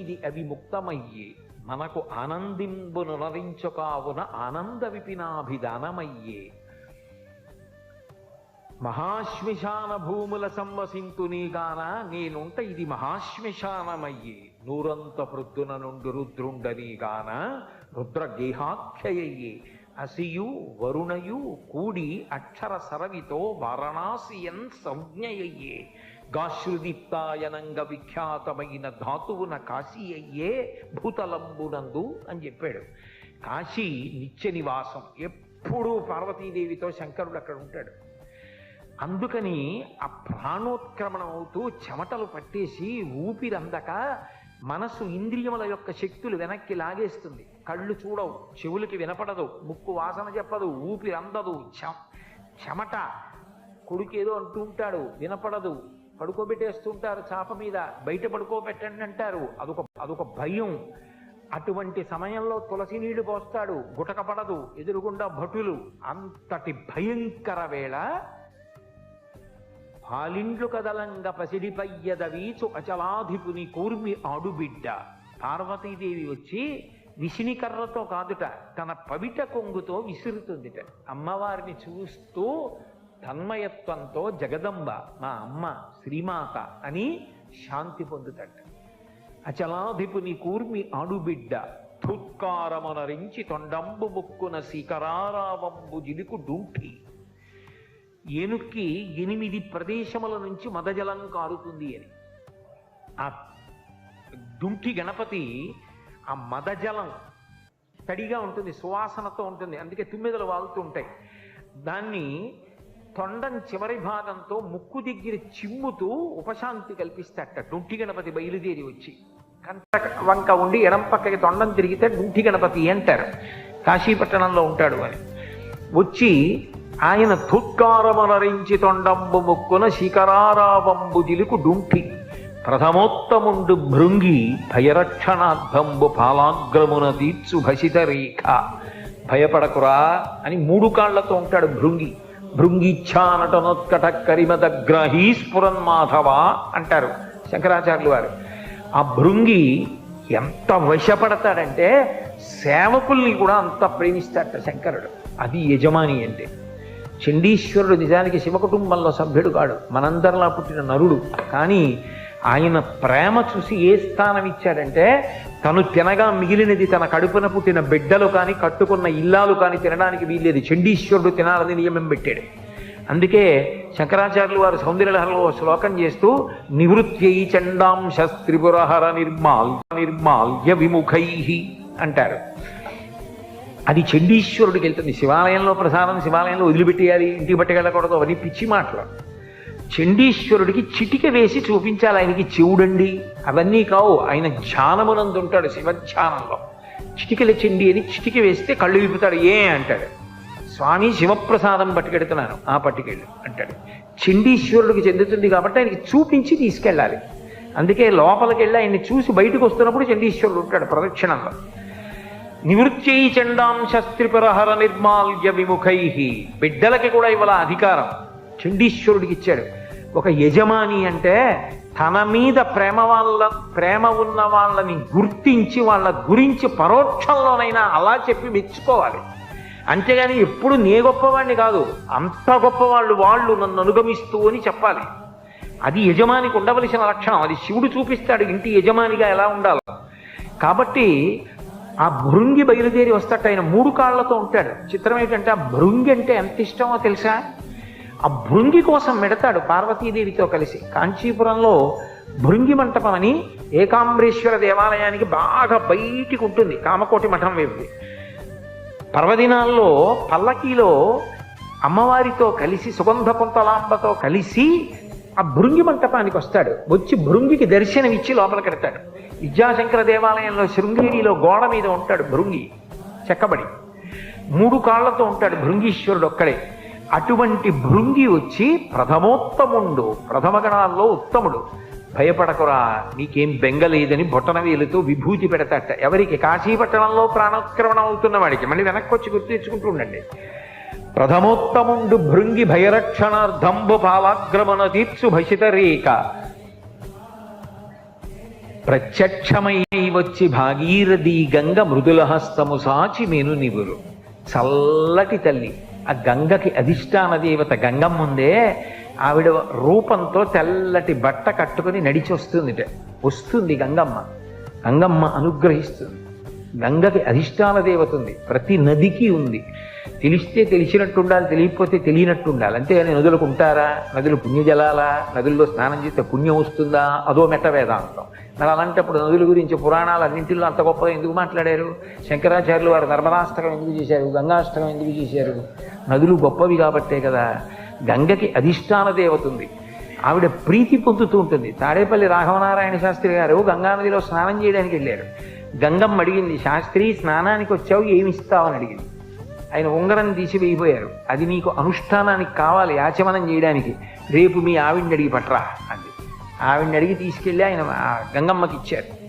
ఇది అవి ముక్తమయ్యే మనకు ఆనందింబు నరించుకావున ఆనంద విపినాభిదానమయ్యే మహాశ్మశాన భూముల సంవసింతు నీగాన నేనుంట ఇది మహాశ్మశానమయ్యే. నూరంత ప్రొద్దున నుండి రుద్రుండనీగాన రుద్ర గేహాఖ్యయ్యే అసియు వరుణయు కూడి అక్షర సరవితో వారణాసియన్ సంజ్ఞయ్యే గాశ్రుదీప్తాయనంగ విఖ్యాతమైన ధాతువున కాశీ అయ్యే భూతలంబునందు అని చెప్పాడు. కాశీ నిత్య నివాసం. ఎప్పుడూ పార్వతీదేవితో శంకరుడు అక్కడ ఉంటాడు. అందుకని ఆ ప్రాణోత్క్రమణం అవుతూ చెమటలు పట్టేసి ఊపిరందక మనసు ఇంద్రియముల యొక్క శక్తులు వెనక్కి లాగేస్తుంది. కళ్ళు చూడవు చెవులకి వినపడదు ముక్కు వాసన చెప్పదు ఊపిరందదు. చెమట కొడుకేదో అంటూ ఉంటాడు వినపడదు. పడుకోబెట్టేస్తుంటారు చాప మీద. బయట పడుకోబెట్టండి అంటారు. అదొక అదొక భయం. అటువంటి సమయంలో తులసి నీళ్ళు పోస్తాడు. గుటక పడదు. ఎదురుగుండా భటులు. అంతటి భయంకర వేళ పాలిండ్లు కదలంగ పసిడిపయ్యద వీచు అచలాధిపుని కూర్మి ఆడుబిడ్డ. పార్వతీదేవి వచ్చి విసినికర్రతో కాదుట తన పవిట కొంగుతో విసురుతుందిట. అమ్మవారిని చూస్తూ తన్మయత్వంతో జగదంబ మా అమ్మ శ్రీమాత అని శాంతి పొందుతట అచలాధిపుని కూర్మి ఆడుబిడ్డ ధుత్కారమునరించి తొండంబు ముక్కున శిఖరారావంబు జిలుకు డూంఠి ఏనుక్కి ఎనిమిది ప్రదేశముల నుంచి మదజలం కారుతుంది అని. ఆ దుంటి గణపతి ఆ మదజలం తడిగా ఉంటుంది సువాసనతో ఉంటుంది అందుకే తుమ్మెదలు వాళ్తూ ఉంటాయి. దాన్ని తొండం చివరి భాగంతో ముక్కు దగ్గర చిమ్ముతూ ఉపశాంతి కల్పిస్తాట డుంటి గణపతి బయలుదేరి వచ్చి కంట వంక ఉండి ఎడం పక్కకి తొండం తిరిగితే డుంటి గణపతి అంటారు. కాశీపట్టణంలో ఉంటాడు అని వచ్చి ఆయన తుట్కారమనరించి తొండంబు ముక్కున శిఖరారావంబు దిలుకు డుంఠి ప్రథమోత్తముండు భృంగి భయరక్షణార్థంబు పాలాగ్రమున తీర్చు భసిత రేఖ. భయపడకురా అని మూడు కాళ్ళతో ఉంటాడు భృంగి. భృంగిచ్ఛానటనోత్కట కరిమదగ్రహీ స్ఫురన్ మాధవ అంటారు శంకరాచార్యులు వారు. ఆ భృంగి ఎంత వశపడతాడంటే సేవకుల్ని కూడా అంత ప్రేమిస్తాడట శంకరుడు. అది యజమాని అంటే. చండీశ్వరుడు నిజానికి శివ కుటుంబంలో సభ్యుడు కాడు. మనందరిలా పుట్టిన నరుడు. కానీ ఆయన ప్రేమ చూసి ఏ స్థానం ఇచ్చాడంటే తను తినగా మిగిలినది తన కడుపున పుట్టిన బిడ్డలు కానీ కట్టుకున్న ఇల్లాలు కానీ తినడానికి వీల్లేదు. చండీశ్వరుడు తినాలని నియమం పెట్టాడు. అందుకే శంకరాచార్యులు వారు సౌందర్యలహరలో శ్లోకం చేస్తూ నివృత్యై చండాంశ త్రిపురహర నిర్మాల్ నిర్మాల్య విముఖై అంటారు. అది చండీశ్వరుడికి వెళ్తుంది. శివాలయంలో ప్రసాదం శివాలయంలో వదిలిపెట్టేయాలి ఇంటికి పట్టుకెళ్ళకూడదు అవన్నీ పిచ్చి మాటలు. చండీశ్వరుడికి చిటిక వేసి చూపించాలి ఆయనకి చెవుడండి. అవన్నీ కావు. ఆయన ధ్యానమునందు ఉంటాడు శివధ్యానంలో. చిటికల చెండి అని చిటిక వేస్తే కళ్ళు విప్పుతాడు. ఏ అంటాడు? స్వామి శివప్రసాదం పట్టుకెడుతున్నాను. ఆ పట్టుకెళ్ళు అంటాడు. చండీశ్వరుడికి చెందుతుంది కాబట్టి ఆయనకి చూపించి తీసుకెళ్ళాలి. అందుకే లోపలికి వెళ్ళి ఆయన్ని చూసి బయటకు వస్తున్నప్పుడు చండీశ్వరుడు ఉంటాడు ప్రదక్షిణంలో. నివృత్యై చండాం శస్త్రిపరహర నిర్మాల్య విముఖై. బిడ్డలకి కూడా ఇవాళ అధికారం. చండీశ్వరుడికి ఇచ్చాడు. ఒక యజమాని అంటే తన మీద ప్రేమ వాళ్ళ ప్రేమ ఉన్న వాళ్ళని గుర్తించి వాళ్ళ గురించి పరోక్షంలోనైనా అలా చెప్పి మెచ్చుకోవాలి. అంతేగాని ఎప్పుడు నే గొప్పవాడిని కాదు అంత గొప్పవాళ్ళు వాళ్ళు నన్ను అనుగమిస్తూ అని చెప్పాలి. అది యజమానికి ఉండవలసిన లక్షణం. అది శివుడు చూపిస్తాడు ఇంటి యజమానిగా ఎలా ఉండాలో. కాబట్టి ఆ భృంగి బయలుదేరి వస్తాట ఆయన మూడు కాళ్ళతో ఉంటాడు. చిత్రం ఏంటంటే ఆ భృంగి అంటే ఎంత ఇష్టమో తెలుసా? ఆ భృంగి కోసం మెడతాడు పార్వతీదేవితో కలిసి. కాంచీపురంలో భృంగి మంటపం అని ఏకాంబరేశ్వర దేవాలయానికి బాగా బయటికి ఉంటుంది. కామకోటి మఠం వైపు పర్వదినాల్లో పల్లకీలో అమ్మవారితో కలిసి సుగంధ కుంతలాంబతో కలిసి ఆ భృంగి మంటపానికి వస్తాడు. వచ్చి భృంగికి దర్శనం ఇచ్చి కడతాడు. పెడతాడు విద్యాశంకర దేవాలయంలో శృంగేరిలో గోడ మీద ఉంటాడు భృంగి చెక్కబడి. మూడు కాళ్ళతో ఉంటాడు భృంగీశ్వరుడు ఒక్కడే. అటువంటి భృంగి వచ్చి ప్రథమోత్తముండు ప్రథమ గణాల్లో ఉత్తముడు. భయపడకురా నీకేం బెంగలేదని బొట్టనవేలుతో విభూతి పెడతాట. ఎవరికి? కాశీపట్టణంలో ప్రాణోత్క్రమణం అవుతున్న వాడికి. మళ్ళీ వెనక్కి వచ్చి గుర్తు తెచ్చుకుంటూ ఉండండి. ప్రథమోత్తముండు భృంగి భయరక్షణార్థంబు పాలాగ్రమణ తీర్చు భసిత రేఖ. ప్రత్యక్షమై వచ్చి భాగీరథీ గంగ మృదుల హస్తము సాచి మేను నివురు. చల్లటి తల్లి. ఆ గంగకి అధిష్టాన దేవత గంగమ్మ ఉందే ఆవిడ రూపంతో తెల్లటి బట్ట కట్టుకుని నడిచి వస్తుంది వస్తుంది గంగమ్మ. గంగమ్మ అనుగ్రహిస్తుంది. గంగకి అధిష్టాన దేవత ఉంది ప్రతి నదికి ఉంది. తెలిస్తే తెలిసినట్టు ఉండాలి తెలియకపోతే తెలియనట్టు ఉండాలి అంతేగాని నదులకు ఉంటారా నదులు పుణ్యజలాలా? నదుల్లో స్నానం చేస్తే పుణ్యం వస్తుందా? అదో మెట్ట వేదాంతం. మరి అలాంటప్పుడు నదుల గురించి పురాణాలు అన్నింటిలో అంత గొప్పగా ఎందుకు మాట్లాడారు? శంకరాచార్యులు వారు నర్మదాష్టకం ఎందుకు చేశారు? గంగాష్టకం ఎందుకు చేశారు? నదులు గొప్పవి కాబట్టే కదా. గంగకి అధిష్టాన దేవత ఉంది ఆవిడ ప్రీతి పొందుతూ ఉంటుంది. తాడేపల్లి రాఘవనారాయణ శాస్త్రి గారు గంగానదిలో స్నానం చేయడానికి వెళ్ళారు. గంగమ్మ అడిగింది శాస్త్రి స్నానానికి వచ్చావు ఏమి ఇస్తావని అడిగింది. ఆయన ఉంగరం తీసి వేయిపోయారు. అది నీకు అనుష్ఠానానికి కావాలి ఆచమనం చేయడానికి. రేపు మీ ఆవిడ్ని అడిగి పట్రా అంది. ఆవిడ్ని అడిగి తీసుకెళ్ళి ఆయన ఆ గంగమ్మకి ఇచ్చారు.